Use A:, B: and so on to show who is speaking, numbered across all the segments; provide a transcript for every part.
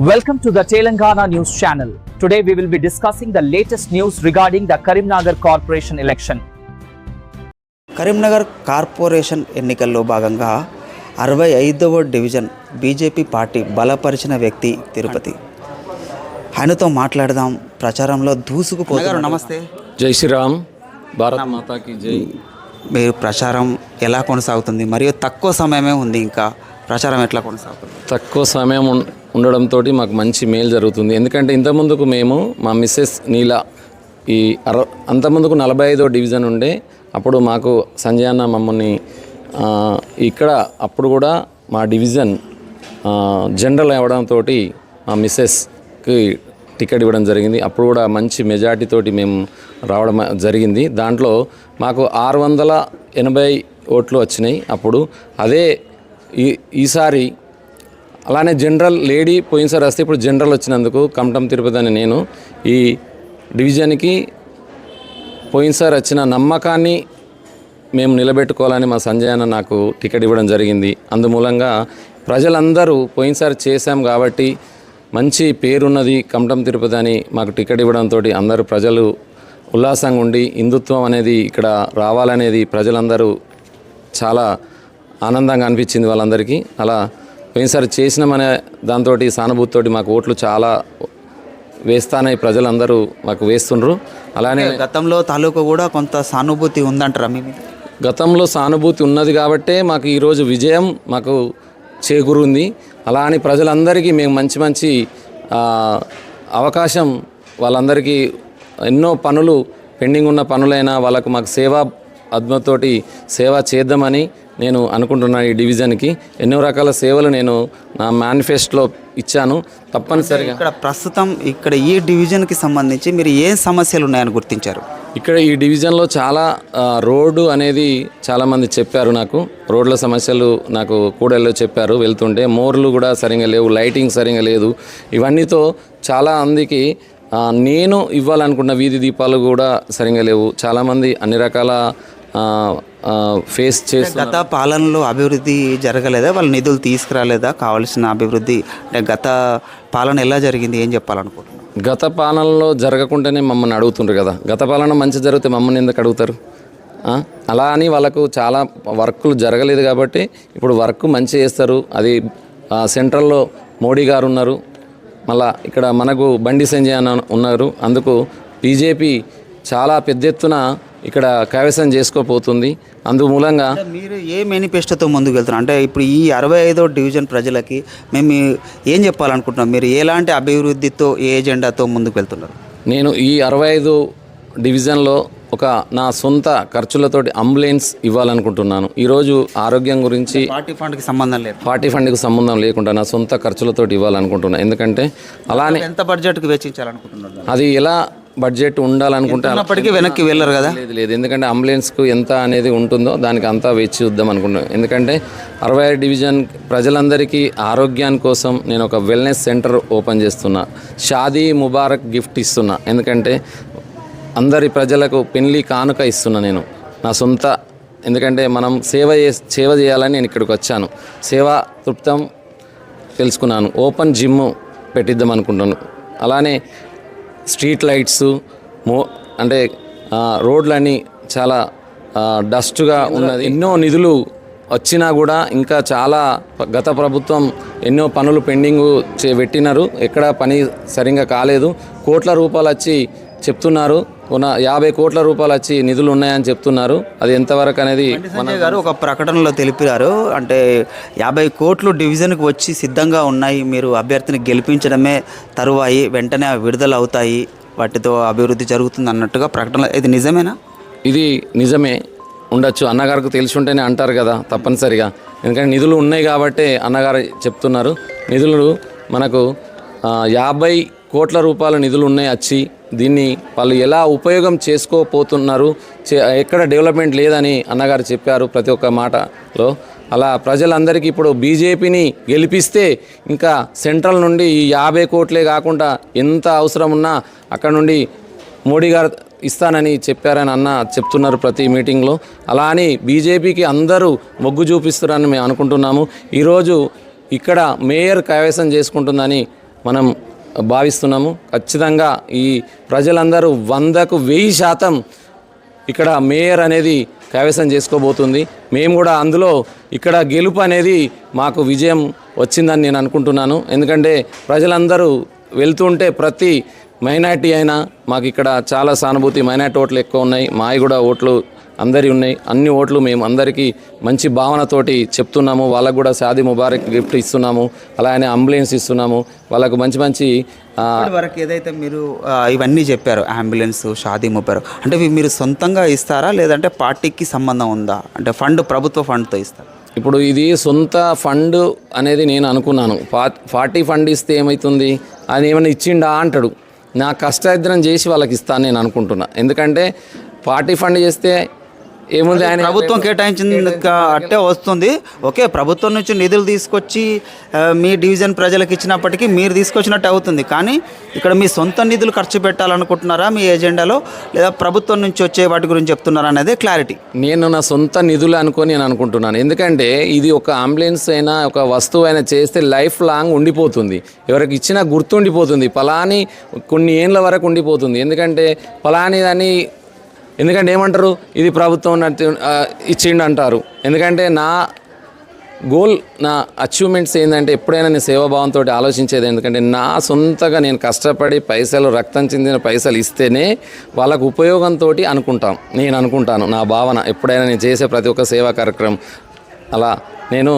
A: Welcome to the Telangana News Channel. Today we will be discussing the latest news regarding the Karimnagar Corporation election.
B: Karimnagar corporation ఎన్నికల్లో భాగంగా అరవై ఐదవ division BJP party బలపరిచిన వ్యక్తి తిరుపతి. ఆయనతో మాట్లాడదాం. ప్రచారంలో దూసుకుపోతారు నమస్తే.
C: జై శ్రీరామ్. భారత్ మాతాకి జై.
B: మీరు ప్రచారం ఎలా కొనసాగుతుంది? మరియు తక్కువ సమయమే ఉంది ఇంకా. ప్రచారం ఎట్లా కొనసాగుతుంది?
C: తక్కువ సమయం ఉండడంతో మాకు మంచి మేలు జరుగుతుంది. ఎందుకంటే ఇంతకుముందుకు మేము మా మిస్సెస్ నీల ఈ అర అంతకుముందుకు నలభై ఐదో డివిజన్ ఉండే అప్పుడు మాకు సంజయ్ అన్న మమ్మల్ని ఇక్కడ అప్పుడు కూడా మా డివిజన్ జనరల్ అవ్వడంతో మా మిస్సెస్కి టికెట్ ఇవ్వడం జరిగింది. అప్పుడు కూడా మంచి మెజార్టీతోటి మేము రావడం జరిగింది. దాంట్లో మాకు ఆరు వందల ఎనభై ఓట్లు వచ్చినాయి. అప్పుడు అదే ఈ ఈసారి అలానే జనరల్ లేడీ పోయినసారి వస్తే ఇప్పుడు జనరల్ వచ్చినందుకు కమటం తిరుపతి అని నేను ఈ డివిజన్కి పోయినసారి వచ్చిన నమ్మకాన్ని మేము నిలబెట్టుకోవాలని మా సంజయ్ అన్న నాకు టికెట్ ఇవ్వడం జరిగింది. అందుమూలంగా ప్రజలందరూ పోయినసారి చేశాం కాబట్టి మంచి పేరున్నది కమటం తిరుపతి అని మాకు టికెట్ ఇవ్వడంతో అందరూ ప్రజలు ఉల్లాసంగా ఉండి హిందుత్వం అనేది ఇక్కడ రావాలనేది ప్రజలందరూ చాలా ఆనందంగా అనిపించింది వాళ్ళందరికీ. అలా పోయినసారి చేసినామనే దాంతో సానుభూతితోటి మాకు ఓట్లు చాలా వేస్తానే ప్రజలందరూ మాకు వేస్తుండ్రు. అలానే
B: గతంలో తాలూకా కూడా కొంత సానుభూతి ఉందంటారా మీ
C: గతంలో సానుభూతి ఉన్నది కాబట్టే మాకు ఈరోజు విజయం మాకు చేకూరుంది. అలా అని ప్రజలందరికీ మేము మంచి మంచి అవకాశం వాళ్ళందరికీ ఎన్నో పనులు పెండింగ్ ఉన్న పనులైనా వాళ్ళకు మాకు సేవా అద్మతోటి సేవ చేద్దామని నేను అనుకుంటున్నాను ఈ డివిజన్కి. ఎన్నో రకాల సేవలు నేను నా మేనిఫెస్టోలో ఇచ్చాను. తప్పనిసరిగా
B: ఇక్కడ ప్రస్తుతం ఇక్కడ ఈ డివిజన్కి సంబంధించి మీరు ఏ సమస్యలు ఉన్నాయని గుర్తించారు?
C: ఇక్కడ ఈ డివిజన్లో చాలా రోడ్డు అనేది చాలామంది చెప్పారు నాకు. రోడ్ల సమస్యలు నాకు కూడల్లో చెప్పారు వెళ్తుంటే. మోర్లు కూడా సరిగా లేవు లైటింగ్ సరిగా లేదు. ఇవన్నీతో చాలా మందికి నేను ఇవ్వాలనుకున్న వీధి దీపాలు కూడా సరిగా లేవు. చాలామంది అన్ని రకాల ఫేస్ చేస్తున్నారు.
B: గత పాలనలో అభివృద్ధి జరగలేదా? వాళ్ళు నిధులు తీసుకురాలేదా? కావాల్సిన అభివృద్ధి అంటే గత పాలన ఎలా జరిగింది? ఏం చెప్పాలనుకుంటున్నారు?
C: గత పాలనలో జరగకుండానే మమ్మల్ని అడుగుతుండ్రు కదా. గత పాలన మంచి జరిగితే మమ్మల్ని ఎందుకు అడుగుతారు? అలా అని వాళ్ళకు చాలా వర్కులు జరగలేదు కాబట్టి ఇప్పుడు వర్క్ మంచి చేస్తారు. అది సెంట్రల్లో మోడీ గారు ఉన్నారు. మళ్ళా ఇక్కడ మనకు బండి సంజయ్ అన్న ఉన్నారు. అందుకు బీజేపీ చాలా పెద్ద ఎత్తున ఇక్కడ కైవసం చేసుకోపోతుంది అందు మూలంగా
B: అంటే మీరు ఏ మేనిఫెస్టోతో ముందుకు వెళ్తున్నారు అంటే ఇప్పుడు ఈ అరవై ఐదో డివిజన్ ప్రజలకి మేము ఏం చెప్పాలనుకుంటున్నాం? మీరు ఎలాంటి అభివృద్ధితో ఏ ఎజెండాతో ముందుకు వెళ్తున్నారు
C: నేను ఈ అరవై ఐదు డివిజన్లో ఒక నా సొంత ఖర్చులతోటి అంబులెన్స్ ఇవ్వాలనుకుంటున్నాను. ఈరోజు ఆరోగ్యం గురించి
B: పార్టీ ఫండ్కి సంబంధం లేదు.
C: పార్టీ ఫండ్కి సంబంధం లేకుండా నా సొంత ఖర్చులతోటి ఇవ్వాలనుకుంటున్నాను ఎందుకంటే అలానే
B: ఎంత బడ్జెట్కి వెచ్చించాలనుకుంటున్నారు?
C: అది ఎలా బడ్జెట్ ఉండాలనుకుంటే
B: ఉన్నప్పటికీ వెనక్కి వెళ్ళరు కదా?
C: లేదు లేదు. ఎందుకంటే అంబులెన్స్కు ఎంత అనేది ఉంటుందో దానికి అంతా వేచి చూద్దాం అనుకుంటున్నాను ఎందుకంటే అరవై ఐదు డివిజన్ ప్రజలందరికీ ఆరోగ్యాని కోసం నేను ఒక వెల్నెస్ సెంటర్ ఓపెన్ చేస్తున్నా. షాదీ ముబారక్ గిఫ్ట్ ఇస్తున్నా. ఎందుకంటే అందరి ప్రజలకు పెళ్ళి కానుక ఇస్తున్నా నేను. నా సొంత ఎందుకంటే మనం సేవ చే సేవ చేయాలని నేను ఇక్కడికి వచ్చాను. సేవా తృప్తం తెలుసుకున్నాను. ఓపెన్ జిమ్ పెట్టిద్దాం అనుకుంటున్నాను. అలానే స్ట్రీట్ లైట్స్ మో అంటే రోడ్లన్నీ చాలా డస్ట్గా ఉన్నది. ఎన్నో నిధులు వచ్చినా కూడా ఇంకా చాలా గత ప్రభుత్వం ఎన్నో పనులు పెండింగ్ చే పెట్టినారు. ఎక్కడ పని సరిగా కాలేదు. కోట్ల రూపాయలు వచ్చి చెప్తున్నారు. ఉన్న యాభై కోట్ల రూపాయలు వచ్చి నిధులు ఉన్నాయని చెప్తున్నారు. అది ఎంతవరకు అనేది
B: సంజయ్ గారు ఒక ప్రకటనలో తెలిపారు. అంటే యాభై కోట్లు డివిజన్కి వచ్చి సిద్ధంగా ఉన్నాయి. మీరు అభ్యర్థిని గెలిపించడమే తరువాయి. వెంటనే విడుదల అవుతాయి వాటితో అభివృద్ధి జరుగుతుంది అన్నట్టుగా ప్రకటన. ఇది నిజమేనా?
C: ఇది నిజమే. ఉండొచ్చు. అన్నగారికి తెలిసి ఉంటేనే అంటారు కదా తప్పనిసరిగా. ఎందుకంటే నిధులు ఉన్నాయి కాబట్టే అన్నగారు చెప్తున్నారు. నిధులు మనకు యాభై కోట్ల రూపాయల నిధులు ఉన్నాయి వచ్చి దీన్ని వాళ్ళు ఎలా ఉపయోగం చేసుకోపోతున్నారు చే ఎక్కడ డెవలప్మెంట్ లేదని అన్నగారు చెప్పారు ప్రతి ఒక్క మాటలో. అలా ప్రజలందరికీ ఇప్పుడు బీజేపీని గెలిపిస్తే ఇంకా సెంట్రల్ నుండి ఈ యాభై కోట్లే కాకుండా ఎంత అవసరం ఉన్నా అక్కడ నుండి మోడీ గారు ఇస్తానని చెప్పారని అన్న చెప్తున్నారు ప్రతి మీటింగ్లో. అలా అని బీజేపీకి అందరూ మొగ్గు చూపిస్తారని మేము అనుకుంటున్నాము. ఈరోజు ఇక్కడ మేయర్ కైవసం చేసుకుంటుందని మనం భావిస్తున్నాము. ఖచ్చితంగా ఈ ప్రజలందరూ వందకు వెయ్యి శాతం ఇక్కడ మేయర్ అనేది కైవసం చేసుకోబోతుంది. మేము కూడా అందులో ఇక్కడ గెలుపు అనేది మాకు విజయం వచ్చిందని నేను అనుకుంటున్నాను. ఎందుకంటే ప్రజలందరూ వెళ్తుంటే ప్రతి మైనార్టీ అయినా మాకు ఇక్కడ చాలా సానుభూతి మైనార్టీ ఓట్లు ఎక్కువ ఉన్నాయి. మావి కూడా ఓట్లు అందరి ఉన్నాయి. అన్ని ఓట్లు మేము అందరికీ మంచి భావనతోటి చెప్తున్నాము. వాళ్ళకు కూడా షాదీ ముబారక్ గిఫ్ట్ ఇస్తున్నాము. అలానే అంబులెన్స్ ఇస్తున్నాము. వాళ్ళకు మంచి మంచి
B: వరకు ఏదైతే మీరు ఇవన్నీ చెప్పారు అంబులెన్స్ షాదీ ముప్పారు అంటే ఇవి మీరు సొంతంగా ఇస్తారా? లేదంటే పార్టీకి సంబంధం ఉందా? అంటే ఫండ్ ప్రభుత్వ ఫండ్తో ఇస్తారా?
C: ఇప్పుడు ఇది సొంత ఫండ్ అనేది నేను అనుకున్నాను. పార్టీ ఫండ్ ఇస్తే ఏమవుతుంది అది ఏమైనా ఇచ్చిండా అంటాడు. నా కష్టార్జనం చేసి వాళ్ళకి ఇస్తాను నేను అనుకుంటున్నా. ఎందుకంటే పార్టీ ఫండ్ చేస్తే ఏముంది ఆయన?
B: ప్రభుత్వం కేటాయించిన అట్టే వస్తుంది. ఓకే ప్రభుత్వం నుంచి నిధులు తీసుకొచ్చి మీ డివిజన్ ప్రజలకు ఇచ్చినప్పటికీ మీరు తీసుకొచ్చినట్టు అవుతుంది. కానీ ఇక్కడ మీ సొంత నిధులు ఖర్చు పెట్టాలనుకుంటున్నారా మీ ఎజెండాలో? లేదా ప్రభుత్వం నుంచి వచ్చే వాటి గురించి చెప్తున్నారా అనేది క్లారిటీ.
C: నేను నా సొంత నిధులు అనుకొని నేను అనుకుంటున్నాను. ఎందుకంటే ఇది ఒక అంబులెన్స్ అయినా ఒక వస్తువు అయినా చేస్తే లైఫ్ లాంగ్ ఉండిపోతుంది. ఎవరికి ఇచ్చినా గుర్తుండిపోతుంది. పలాని కొన్ని ఏండ్ల వరకు ఉండిపోతుంది. ఎందుకంటే పలాని దాన్ని ఎందుకంటే ఏమంటారు? ఇది ప్రభుత్వం ఇచ్చిండు అంటారు ఎందుకంటే నా గోల్ నా అచీవ్మెంట్స్ ఏంటంటే ఎప్పుడైనా నేను సేవాభావంతో ఆలోచించేది ఎందుకంటే నా సొంతగా నేను కష్టపడి పైసలు రక్తం చెందిన పైసలు ఇస్తేనే వాళ్ళకు ఉపయోగంతో అనుకుంటాం. నేను అనుకుంటాను నా భావన. ఎప్పుడైనా నేను చేసే ప్రతి ఒక్క సేవా కార్యక్రమం అలా నేను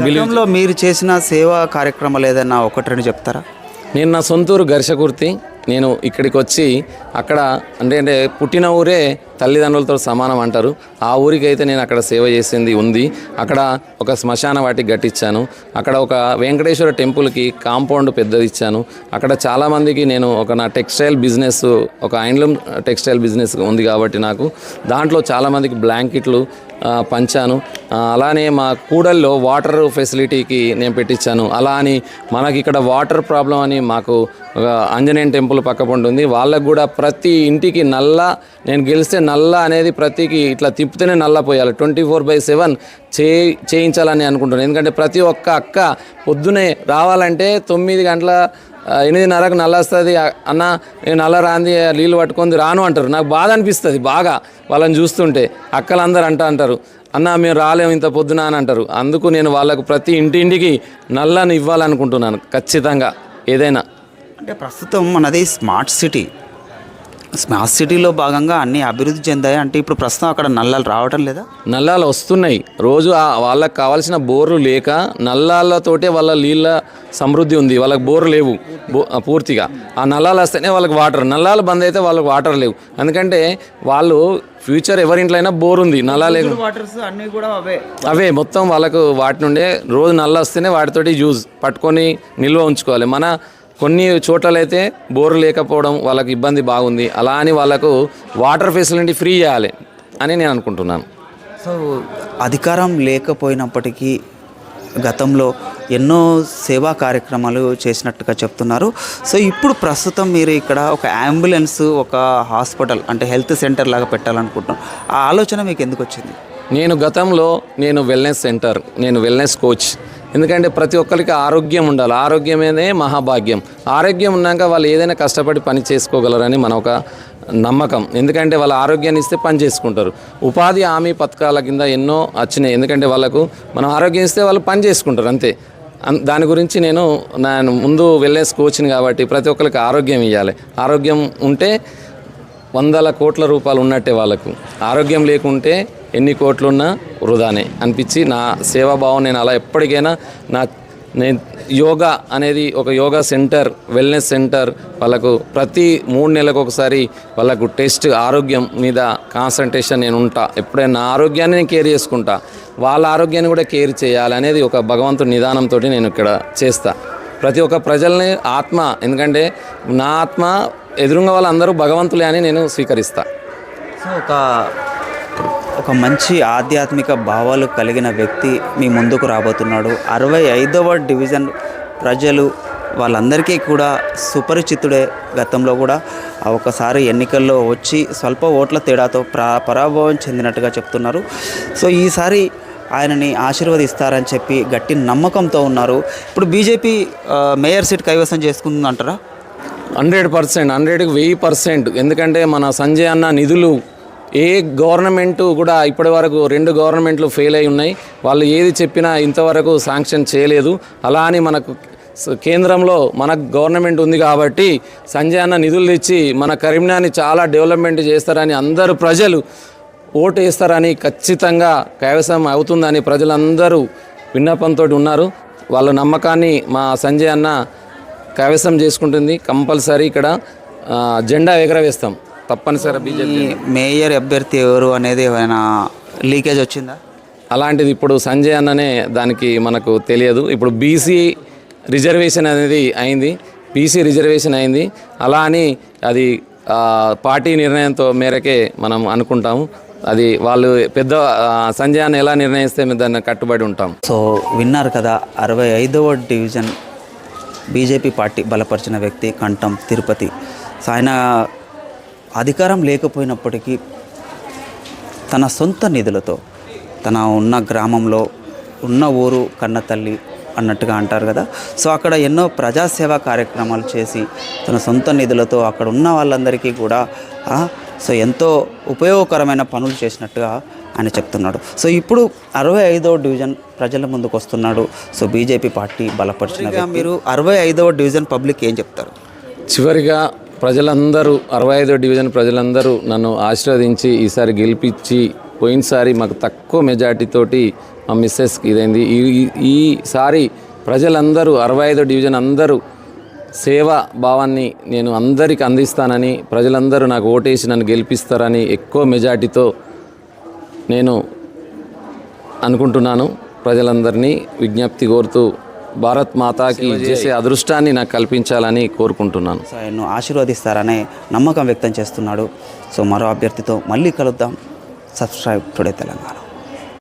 B: గతంలో మీరు చేసిన సేవా కార్యక్రమాలు ఏదైనా ఒకటి రెండు చెప్తారా?
C: నేను నా సొంతూరు ఘర్షకుర్తి నేను ఇక్కడికి వచ్చి అక్కడ అంటే అంటే పుట్టిన ఊరే తల్లిదండ్రులతో సమానం అంటారు. ఆ ఊరికి అయితే నేను అక్కడ సేవ చేసింది ఉంది. అక్కడ ఒక శ్మశాన వాటికి కట్టించాను. అక్కడ ఒక వెంకటేశ్వర టెంపుల్కి కాంపౌండ్ పెద్దది ఇచ్చాను అక్కడ చాలామందికి నేను ఒక నా టెక్స్టైల్ బిజినెస్ ఒక ఐండ్లం టెక్స్టైల్ బిజినెస్ ఉంది కాబట్టి నాకు. దాంట్లో చాలామందికి బ్లాంకెట్లు పంచాను. అలానే మా కూడల్లో వాటర్ ఫెసిలిటీకి నేను పెట్టించాను అలా అని మనకి ఇక్కడ వాటర్ ప్రాబ్లం అని మాకు ఆంజనేయ టెంపుల్ పక్క ఉంది. వాళ్ళకు కూడా ప్రతి ఇంటికి నల్ల నేను గెలిస్తే నల్ల అనేది ప్రతికి ఇట్లా తిప్పితేనే నల్ల పోయాలి. ట్వంటీ ఫోర్ బై సెవెన్ చే చేయించాలని అనుకుంటున్నాను. ఎందుకంటే ప్రతి ఒక్క అక్క పొద్దునే రావాలంటే తొమ్మిది గంటల ఎనిమిదిన్నరకు నల్ల వస్తుంది అన్న నేను నల్ల రాంది నీళ్ళు పట్టుకుంది రాను అంటారు. నాకు బాధ అనిపిస్తుంది బాగా వాళ్ళని చూస్తుంటే. అక్కలందరూ అంట అంటారు అన్న మేము రాలేము ఇంత పొద్దున అని అంటారు. అందుకు నేను వాళ్ళకు ప్రతి ఇంటింటికి నల్లని ఇవ్వాలనుకుంటున్నాను ఖచ్చితంగా ఏదైనా.
B: అంటే ప్రస్తుతం మనది స్మార్ట్ సిటీ స్మార్ట్ సిటీలో భాగంగా అన్ని అభివృద్ధి చెందాయి. అంటే ఇప్పుడు ప్రస్తుతం అక్కడ నల్లలు రావటం లేదా?
C: నల్లాలు వస్తున్నాయి. రోజు వాళ్ళకి కావాల్సిన బోర్లు లేక నల్లాలతోటే వాళ్ళ నీళ్ళ సమృద్ధి ఉంది. వాళ్ళకి బోర్లు లేవు. పూర్తిగా. ఆ నల్లాలు వస్తేనే వాళ్ళకి వాటర్. నల్లాలు బంద్ అయితే వాళ్ళకి వాటర్ లేవు. ఎందుకంటే వాళ్ళు ఫ్యూచర్ ఎవరింట్లో అయినా బోర్ ఉంది. నల్లా లేకు
B: వాటర్స్ అన్నీ కూడా అవే.
C: అవే. మొత్తం వాళ్ళకు వాటి నుండే రోజు నల్ల వస్తేనే వాటితోటి యూజ్ పట్టుకొని నిల్వ ఉంచుకోవాలి. మన కొన్ని చోట్లయితే బోరు లేకపోవడం వాళ్ళకి ఇబ్బంది బాగుంది. అలా అని వాళ్ళకు వాటర్ ఫెసిలిటీ ఫ్రీ చేయాలి అని నేను అనుకుంటున్నాను.
B: సో అధికారం లేకపోయినప్పటికీ గతంలో ఎన్నో సేవా కార్యక్రమాలు చేసినట్టుగా చెప్తున్నారు. సో ఇప్పుడు ప్రస్తుతం మీరు ఇక్కడ ఒక అంబులెన్స్ ఒక హాస్పిటల్ అంటే హెల్త్ సెంటర్ లాగా పెట్టాలనుకుంటున్నాం. ఆ ఆలోచన మీకు ఎందుకు వచ్చింది?
C: నేను గతంలో నేను వెల్నెస్ సెంటర్ నేను వెల్నెస్ కోచ్. ఎందుకంటే ప్రతి ఒక్కరికి ఆరోగ్యం ఉండాలి. ఆరోగ్యమేనే మహాభాగ్యం. ఆరోగ్యం ఉన్నాక వాళ్ళు ఏదైనా కష్టపడి పని చేసుకోగలరని మన ఒక నమ్మకం. ఎందుకంటే వాళ్ళ ఆరోగ్యాన్ని ఇస్తే పని చేసుకుంటారు. ఉపాధి హామీ పథకాల కింద ఎన్నో వచ్చినాయి. ఎందుకంటే వాళ్ళకు మనం ఆరోగ్యం ఇస్తే వాళ్ళు పని చేసుకుంటారు. అంతే. దాని గురించి నేను నేను ముందు వెళ్ళేసి కోచ్ని కాబట్టి ప్రతి ఒక్కరికి ఆరోగ్యం ఇవ్వాలి ఆరోగ్యం ఉంటే వందల కోట్ల రూపాయలు ఉన్నట్టే వాళ్ళకు. ఆరోగ్యం లేకుంటే ఎన్ని కోట్లున్నా వృధానే అనిపించి నా సేవాభావం నేను అలా ఎప్పటికైనా నా నేను యోగా అనేది ఒక యోగా సెంటర్ వెల్నెస్ సెంటర్ వాళ్ళకు ప్రతి మూడు నెలలకు ఒకసారి వాళ్ళకు టెస్ట్ ఆరోగ్యం మీద కాన్సన్ట్రేషన్ నేను ఉంటా. ఎప్పుడైనా నా ఆరోగ్యాన్ని నేను కేర్ చేసుకుంటా. వాళ్ళ ఆరోగ్యాన్ని కూడా కేర్ చేయాలి అనేది ఒక భగవంతుడి నిదానంతో నేను ఇక్కడ చేస్తా. ప్రతి ఒక్క ప్రజల్ని ఆత్మ ఎందుకంటే నా ఆత్మ ఎదురుగా వాళ్ళందరూ భగవంతులే అని నేను స్వీకరిస్తా.
B: సో ఒక ఒక మంచి ఆధ్యాత్మిక భావాలు కలిగిన వ్యక్తి మీ ముందుకు రాబోతున్నాడు. అరవై ఐదవ డివిజన్ ప్రజలు వాళ్ళందరికీ కూడా సుపరిచితుడే గతంలో కూడా. ఒకసారి ఎన్నికల్లో వచ్చి స్వల్ప ఓట్ల తేడాతో ప్రా పరాభవం చెందినట్టుగా చెప్తున్నారు. సో ఈసారి ఆయనని ఆశీర్వదిస్తారని చెప్పి గట్టి నమ్మకంతో ఉన్నారు. ఇప్పుడు బీజేపీ మేయర్ సీట్ కైవసం చేసుకుందంటారా?
C: హండ్రెడ్ పర్సెంట్ హండ్రెడ్కి వెయ్యి పర్సెంట్. ఎందుకంటే మన సంజయ్ అన్న నిధులు ఏ గవర్నమెంట్ కూడా ఇప్పటి వరకు రెండు గవర్నమెంట్లు ఫెయిల్ అయి ఉన్నాయి. వాళ్ళు ఏది చెప్పినా ఇంతవరకు శాంక్షన్ చేయలేదు. అలా అని మనకు కేంద్రంలో మన గవర్నమెంట్ ఉంది కాబట్టి సంజయ్ అన్న నిధులు తెచ్చి మన కరీంనగర్ని చాలా డెవలప్మెంట్ చేస్తారని అందరు ప్రజలు ఓటు వేస్తారని ఖచ్చితంగా కైవసం అవుతుందని ప్రజలందరూ విన్నపంతో ఉన్నారు. వాళ్ళ నమ్మకాన్ని మా సంజయ్ అన్న కైవసం చేసుకుంటుంది. కంపల్సరీ ఇక్కడ జెండా ఎగరవేస్తాం. తప్పనిసరి బీజేపీ
B: మేయర్ అభ్యర్థి ఎవరు అనేది ఏమైనా లీకేజ్ వచ్చిందా?
C: అలాంటిది ఇప్పుడు సంజయ్ అన్ననే దానికి మనకు తెలియదు. ఇప్పుడు బీసీ రిజర్వేషన్ అనేది అయింది. బీసీ రిజర్వేషన్ అయింది. అలా అని అది ఆ, పార్టీ నిర్ణయంతో మేరకే మనం అనుకుంటాము. అది వాళ్ళు పెద్ద ఆ, సంజయ్ అన్న ఎలా నిర్ణయిస్తే మేము దాన్ని కట్టుబడి ఉంటాం.
B: సో విన్నారు కదా అరవై ఐదవ డివిజన్ బీజేపీ పార్టీ బలపరిచిన వ్యక్తి కంఠం తిరుపతి. సో ఆయన అధికారం లేకపోయినప్పటికీ తన సొంత నిధులతో తన ఉన్న గ్రామంలో ఉన్న ఊరు కన్న తల్లి అన్నట్టుగా అంటారు కదా. సో అక్కడ ఎన్నో ప్రజాసేవా కార్యక్రమాలు చేసి తన సొంత నిధులతో అక్కడ ఉన్న వాళ్ళందరికీ కూడా ఆ, సో ఎంతో ఉపయోగకరమైన పనులు చేసినట్టుగా ఆయన చెప్తున్నాడు. సో ఇప్పుడు అరవై ఐదవ డివిజన్ ప్రజల ముందుకు వస్తున్నాడు. సో బీజేపీ పార్టీ బలపరిచిన మీరు అరవై ఐదవ డివిజన్ పబ్లిక్ ఏం చెప్తారు?
C: చివరిగా ప్రజలందరూ అరవై ఐదో డివిజన్ ప్రజలందరూ నన్ను ఆశీర్వదించి ఈసారి గెలిపించి పోయినసారి మాకు తక్కువ మెజార్టీతోటి మా మిస్సెస్కి ఇదైంది. ఈ ఈ- ఈసారి ప్రజలందరూ అరవై ఐదో డివిజన్ అందరూ సేవా భావాన్ని నేను అందరికి అందిస్తానని ప్రజలందరూ నాకు ఓటేసి నన్ను గెలిపిస్తారని ఎక్కువ మెజార్టీతో నేను అనుకుంటున్నాను. ప్రజలందరినీ విజ్ఞప్తి కోరుతూ భారత్ మాతాకి చేసే అదృష్టాన్ని నాకు కల్పించాలని కోరుకుంటున్నాను.
B: ఆయన్ను ఆశీర్వదిస్తారనే నమ్మకం వ్యక్తం చేస్తున్నాడు. సో మరో అభ్యర్థితో మళ్ళీ కలుద్దాం. Subscribe today Telangana.